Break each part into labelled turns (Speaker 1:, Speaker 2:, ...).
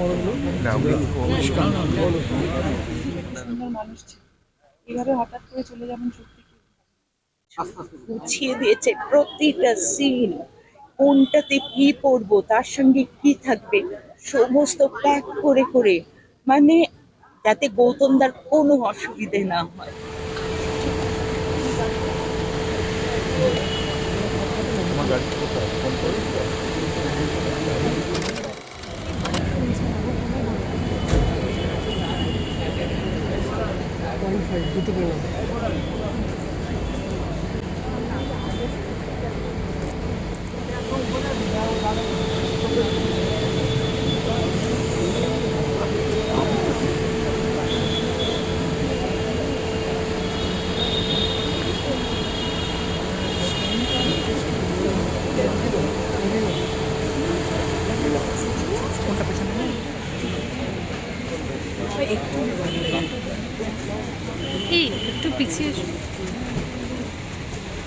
Speaker 1: হলো
Speaker 2: মানুষ এভাবে হঠাৎ করে চলে যাবেন সত্যি? গুছিয়ে দিয়েছে প্রতিটা সিন কোনটাতে কি পড়ব, তার সঙ্গে কি থাকবে, সমস্ত প্যাক করে করে। মানে যাতে গৌতমদার কোনো অসুবিধে না হয়।
Speaker 1: পয়েন্ট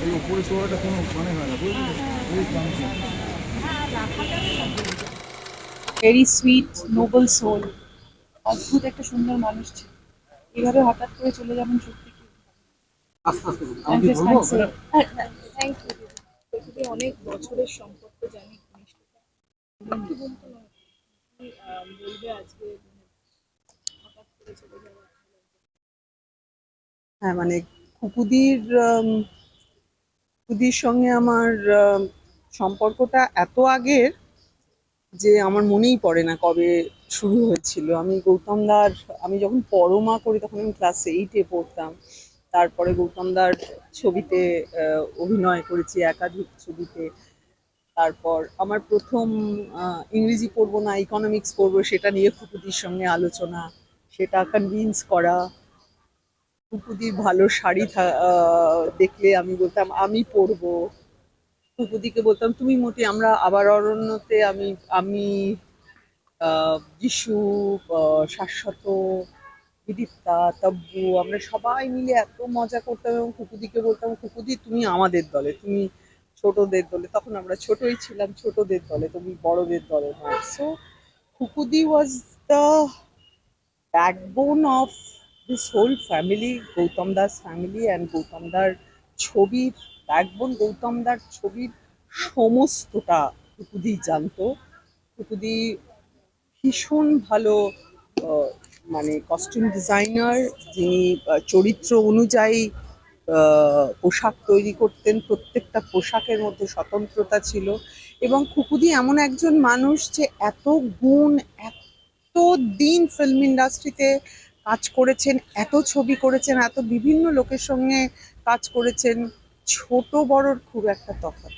Speaker 3: এই
Speaker 1: উপরে শোয়াটা কোনো মানে হয় না বুঝলি? এই।
Speaker 2: ভেরি সুইট নোবেল সোল অদ্ভুত একটা সুন্দর মানুষ ছিল। এভাবে হঠাৎ করে চলে যাবেন সত্যি কি? থ্যাংক ইউ
Speaker 4: অনেক বছরের সম্পর্ক জানি। যাওয়া
Speaker 5: হ্যাঁ মানে কুকুদির কুকুদির সঙ্গে আমার সম্পর্কটা এত আগের যে আমার মনেই পড়ে না কবে শুরু হয়েছিল। আমি গৌতম দার, আমি যখন পরমা করি তখন আমি ক্লাস এইটে পড়তাম। তারপরে গৌতম দার ছবিতে অভিনয় করেছি একাধিক ছবিতে। তারপর আমার প্রথম ইংরেজি পড়ব না ইকোনমিক্স পড়ব, সেটা নিয়ে কুকুদির সঙ্গে আলোচনা, সেটা কনভিন্স করা কুকুদির ভালো শাড়ি দেখলে আমি বলতাম, আমি পরবো। কুকুদিকে বলতাম, তুমি মোটে আমরা আবার অরণ্যতে আমি আমি যিশু শাশ্বত, বিদীপ্তা, তব্বু, আমরা সবাই মিলে এত মজা করতাম এবং কুকুদিকে বলতাম কুকুদি তুমি আমাদের দলে, তুমি ছোটদের দলে। তখন আমরা ছোটই ছিলাম, ছোটদের দলে, তুমি বড়দের দলে নয়। So কুকুদি was the backbone of this whole family Gautam Das family and Gautam দার ছবির ব্যাকবোন গৌতম দার ছবির সমস্তটা কুকুদি জানতো। কুকুদি ভীষণ ভালো মানে কস্টিউম ডিজাইনার যিনি চরিত্র অনুযায়ী পোশাক তৈরি করতেন। প্রত্যেকটা পোশাকের মধ্যে স্বতন্ত্রতা ছিল এবং কুকুদি এমন একজন মানুষ যে এত গুণ, এত দিন ফিল্ম ইন্ডাস্ট্রিতে কাজ করেছেন, এত ছবি করেছেন, এত বিভিন্ন লোকের সঙ্গে কাজ করেছেন, ছোট বড়র খুব একটা তফাৎ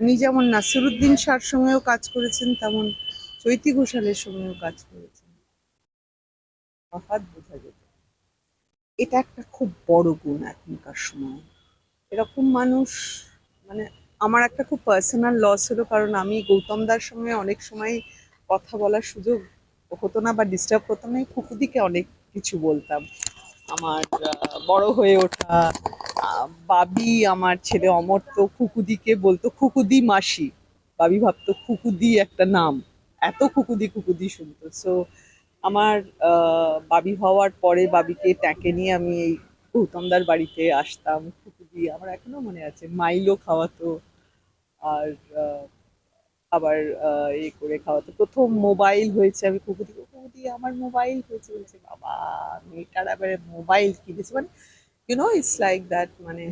Speaker 5: উনি যেমন নাসিরুদ্দিন শাহর সঙ্গেও কাজ করেছেন, তেমন চৈতি ঘোষালের সঙ্গেও কাজ করেছেন। তফাৎ বোঝা যেত এটা একটা খুব বড় গুণ এখনকার সময়। এরকম মানুষ মানে আমার একটা খুব পার্সোনাল লস হলো, কারণ আমি গৌতম দার সঙ্গে অনেক সময় কথা বলার সুযোগ হতো না বা ডিস্টার্ব হতো না কুকুদিকে অনেক কিছু বলতাম। আমার বড় হয়ে ওঠা বাবি, আমার ছেলে অমর্ত খুকুদিকে বলতো খুকুদি মাসি। বাবি ভাবতো খুকুদি একটা নাম। এত খুকুদি খুকুদি শুনতো। সো আমার বাবি হওয়ার পরে বাবিকে ট্যাঁকে নিয়ে আমি এই গৌতমদার বাড়িতে আসতাম। খুকুদি আমার এখনও মনে আছে, মাইলো খাওয়াতো। আর আবার এ করে খাওয়াতো প্রথম মোবাইল হয়েছে, আমি কুকুদি কুকুদি আমার মোবাইল হয়েছে। বলছে, বাবা মেয়েটার আবার মোবাইল কিনেছে। মানে ইউনো ইটস লাইক দ্যাট মানে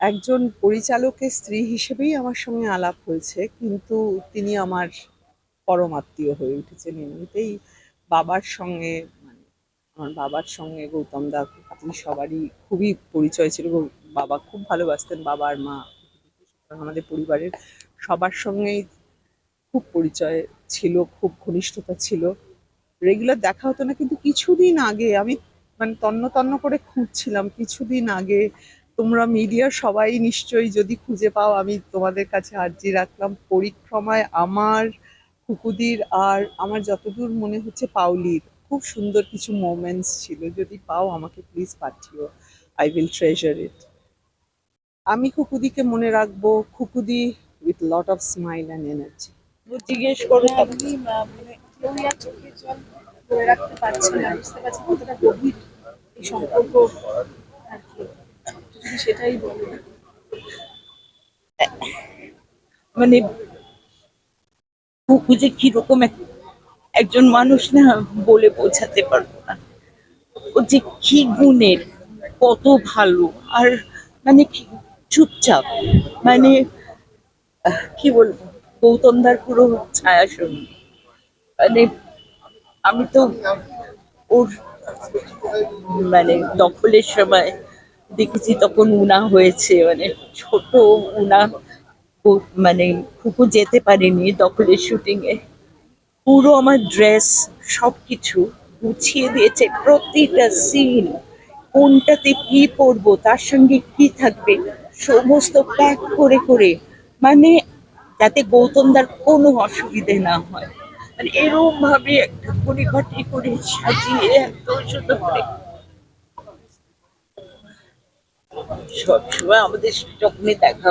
Speaker 5: একজন পরিচালকের স্ত্রী হিসেবেই আমার সঙ্গে আলাপ হয়েছে, কিন্তু তিনি আমার পরম আত্মীয় হয়ে উঠেছেন এমনিতেই। বাবার সঙ্গে মানে আমার বাবার সঙ্গে গৌতম দা, আপনি সবারই খুবই পরিচয় ছিল বাবা খুব ভালোবাসতেন। বাবার মা, আমাদের পরিবারের সবার সঙ্গেই খুব পরিচয় ছিল, খুব ঘনিষ্ঠতা ছিল। রেগুলার দেখা হতো না, কিন্তু কিছুদিন আগে আমি মানে তন্ন তন্ন করে খুঁজছিলাম। কিছুদিন আগে তোমরা মিডিয়ার সবাই নিশ্চয়ই যদি খুঁজে পাও, আমি তোমাদের কাছে আর্জি রাখলাম। পরিক্রমায় আমার কুকুদির আর আমার যতদূর মনে হচ্ছে পাউলির খুব সুন্দর কিছু মোমেন্টস ছিল। যদি পাও আমাকে প্লিজ পাঠিও। আই উইল ট্রেজার ইট আমি খুকুদিকে মনে রাখব। খুকুদি with lot of smile and energy
Speaker 2: জিজ্ঞেস
Speaker 4: মানে সেটাই
Speaker 2: মানে কুকু যে কীরকম এক- একজন মানুষ না বলে বোঝাতে পারব না। ও যে কি গুণের, কত ভালো, আর মানে চুপচাপ মানে কি বলব? গৌতমদার পুরো ছায়া সঙ্গী মানে আমি তো ওর মানে দখলের সময় দেখেছি তখন উনা হয়েছে। মানে ছোট উনা মানে খুকু যেতে পারেনি দখলের শুটিং এ। পুরো আমার ড্রেস সবকিছু গুছিয়ে দিয়েছে। প্রতিটা সিন কোনটাতে কি পরবো, তার সঙ্গে কি থাকবে, সমস্ত প্যাক করে করে মানে যাতে গৌতমদার কোনো অসুবিধে না হয়। মানে এরকম ভাবে একটা পরিপাটি করে সাজিয়ে এত সুন্দর করে সবসময় আমাদের যখনই দেখা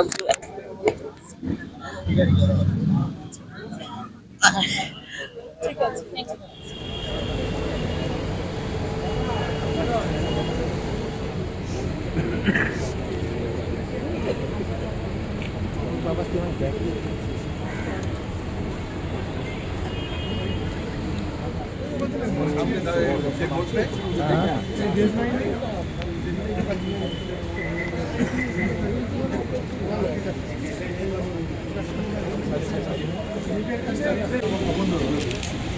Speaker 2: pasti
Speaker 4: mang Jack. Thank you.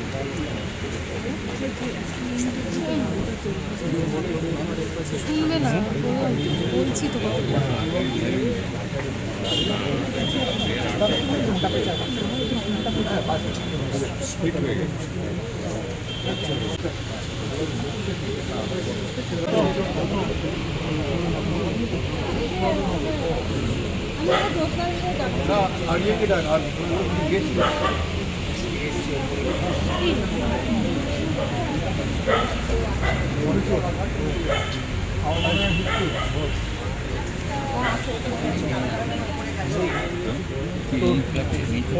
Speaker 3: শুনবে না বলছি তো কত
Speaker 1: আগে কি ডাক আর গেছি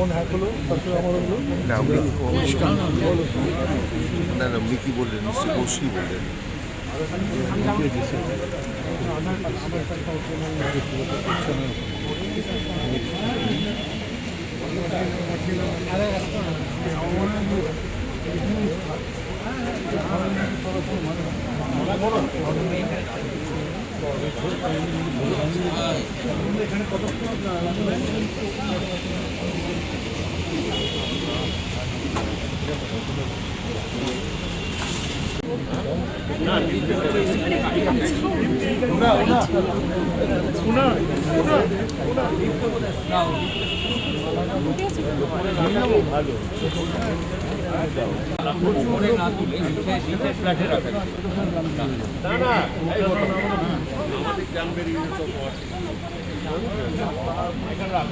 Speaker 1: ফোন হ্যাক হলো আমার হলো
Speaker 6: না না না উনি কি বললেন মিস্টার বসি বললেন এখানে কত না না আমাদের গ্রাম বেরিয়ে সব